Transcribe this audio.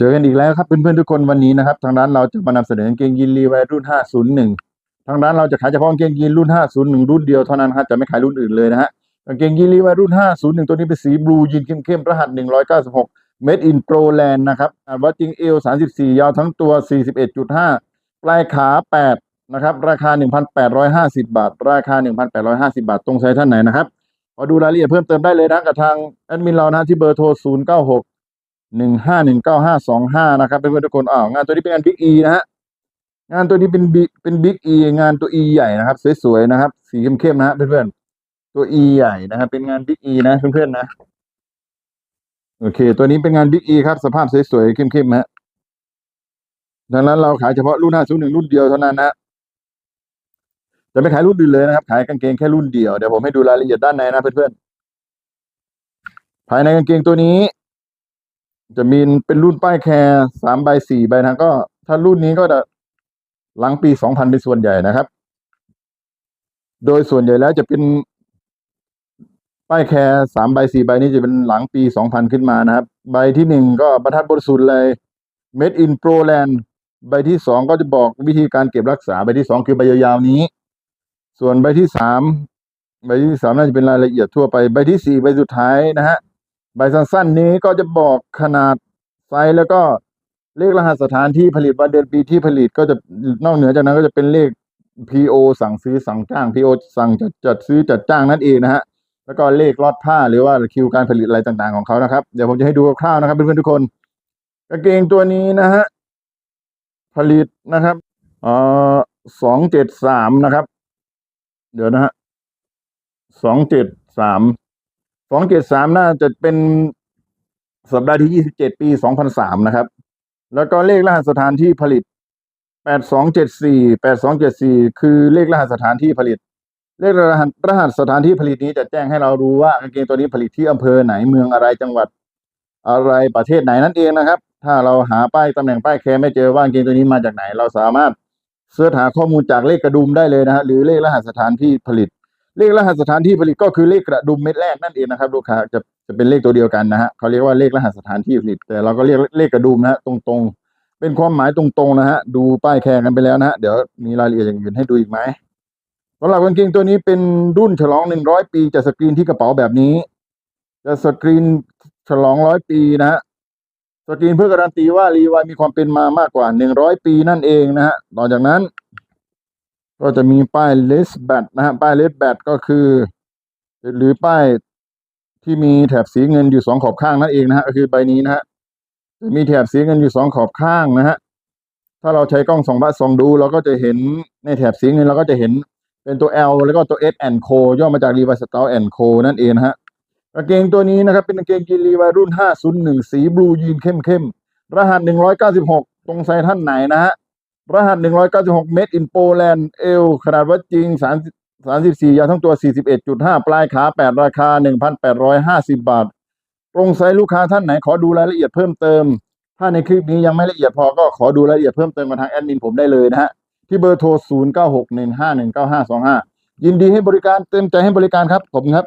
เจอกันอีกแล้วครับเพื่อนๆทุกคนวันนี้นะครับ ทางร้านเราจะมานำเสนอกางเกงยีนรีไวรุ่น 501 ทางร้านเราจะขายเฉพาะกางเกงยีนรุ่น 501 รุ่นเดียวเท่านั้นครับจะไม่ขายรุ่นอื่นเลยนะฮะกางเกงยีนรีไวรุ่น 501 ตัวนี้เป็นสีบลูยีนเข้มๆรหัส 196 Made in Proland นะครับว่าจริงเอล34 ยาวทั้งตัว 41.5 ปลายขา 8 นะครับ ราคา 1,850 บาท ราคา 1,850 บาท ตรงไซส์ท่านไหนนะครับขอดูรายละเอียดเพิ่มเติมได้เลยนะกับทางแอดมินเรานะที่เบอร์โทร 096 หนึ่งห้าหนึ่งเก้าห้าสองห้านะครับเพื่อนๆทุกคนอ้าวงานตัวนี้เป็นงานบิ๊กอีนะฮะงานตัวนี้เป็นบิ๊กเป็นบิ๊กอีงานตัวอีใหญ่นะครับ สวยๆนะครับ สีเข้มๆนะฮะเพื่อนๆตัวอีใหญ่นะครับเป็นงานบิ๊กอีนะเพื่อนๆนะโอเค ตัวนี้เป็นงานบิ๊กอีครับ สภาพสวยๆเข้มๆฮะดังนั้นเราขายเฉพาะรุ่นห้าศูนย์หนึ่งรุ่นเดียวเท่านั้นนะจะไม่ขายรุ่นอื่นเลยนะครับ ขายกางเกงแค่รุ่นเดียวเดี๋ยวผมให้ดูรายละเอียดด้านในนะเพื่อนๆภายในกางเกงตัวนี้ จะมีเป็นรุ่นป้ายแคร์สามใบสี่ใบนะก็ ถ้ารุ่นนี้ก็จะหลังปีสองพันเป็นส่วนใหญ่นะครับ โดยส่วนใหญ่แล้วจะเป็นป้ายแคร์สามใบสี่ใบนี้จะเป็นหลังปีสองพันขึ้นมานะครับ ใบที่หนึ่งก็บรรทัดบนสุดเลย Made in Proland ใบที่สองก็จะบอกวิธีการเก็บรักษา ใบที่สองคือใบยาวๆนี้ ส่วนใบที่สามใบที่สามน่าจะเป็นรายละเอียดทั่วไป ใบที่สี่ใบสุดท้ายนะฮะ ใบสั้นๆนี้ก็จะบอกขนาดไซส์แล้วก็เลขรหัสสถานที่ผลิตวันเดือนปีที่ผลิตก็จะนอกเหนือจากนั้นก็จะเป็นเลข PO สั่งซื้อสั่งจ้าง PO สั่งจัดจัดซื้อจัดจ้างนั่นเองนะฮะแล้วก็เลขลอดผ้าหรือว่าคิวการผลิตอะไรต่างๆของเขานะครับ เดี๋ยวผมจะให้ดูคร่าวๆนะครับเพื่อนๆทุกคนกางเกงตัวนี้นะฮะผลิตนะครับเอ่อสองเจ็ดสามนะครับ เดี๋ยวนะฮะสองเจ็ดสาม สองเจ็ดสามน่าจะเป็นสัปดาห์ที่ยี่สิบเจ็ดปีสองพันสามนะครับ แล้วก็เลขรหัสสถานที่ผลิตแปดสองเจ็ดสี่แปดสองเจ็ดสี่คือเลขรหัสสถานที่ผลิต เลขรหัสรหัสสถานที่ผลิตนี้จะแจ้งให้เรารู้ว่ากางเกงตัวนี้ผลิตที่อำเภอไหนเมืองอะไรจังหวัด อะไรประเทศไหนนั่นเองนะครับ ถ้าเราหาป้ายตำแหน่งป้ายแคร์ไม่เจอว่ากางเกงตัวนี้มาจากไหน เราสามารถเสิร์ชหาข้อมูลจากเลขกระดุมได้เลยนะฮะหรือเลขรหัสสถานที่ผลิต เลขรหัสสถานที่ผลิตก็คือเลขกระดุมเม็ดแรกนั่นเองนะครับลูกค้าจะจะเป็นเลขตัวเดียวกันนะฮะเขาเรียกว่าเลขรหัสสถานที่ผลิต แต่เราก็เรียกเลขกระดุมนะฮะตรงๆ เป็นความหมายตรงๆนะฮะดูป้ายแข่งกันไปแล้วนะฮะเดี๋ยวมีรายละเอียดอย่างอื่นให้ดูอีกไหมสำหรับกางเกงตัวนี้เป็นรุ่นฉลองหนึ่งร้อยปีจะสกรีนที่กระเป๋าแบบนี้ จะสกรีนฉลองร้อยปีนะฮะสกรีนเพื่อการันตีว่ารีวายมีความเป็นมามากกว่าหนึ่งร้อยปีนั่นเองนะฮะต่อจากนั้น ก็จะมีป้ายเลสแบตนะฮะป้ายเลสแบตก็คือ หรือป้ายที่มีแถบสีเงินอยู่สองขอบข้างนั่นเองนะฮะก็คือใบนี้นะฮะจะมีแถบสีเงินอยู่สองขอบข้างนะฮะถ้าเราใช้กล้องสองบัสส่องดู เราก็จะเห็นในแถบสีเงินเราก็จะเห็นเป็นตัว L แล้วก็ตัว S and Co ย่อมาจาก Levi Strauss and Co นั่นเองนะฮะกางเกงตัวนี้นะครับ เป็นกางเกงยีนรีวายรุ่น 501 สีบลูยีนเข้มๆรหัส 196 ตรงไซส์ท่านไหนนะฮะ รหัส 196 เมตรอินโปแลนด์เอลขนาดวัดจริง 34 ยาวทั้งตัว 41.5 ปลายขา 8 ราคา 1,850 บาท ตรงไซส์ลูกค้าท่านไหนขอดูรายละเอียดเพิ่มเติม ถ้าในคลิปนี้ยังไม่ละเอียดพอก็ขอดูรายละเอียดเพิ่มเติมกับทางแอดมินผมได้เลยนะฮะ ที่เบอร์โทร 0961519525 ยินดีให้บริการเต็มใจให้บริการครับผมครับ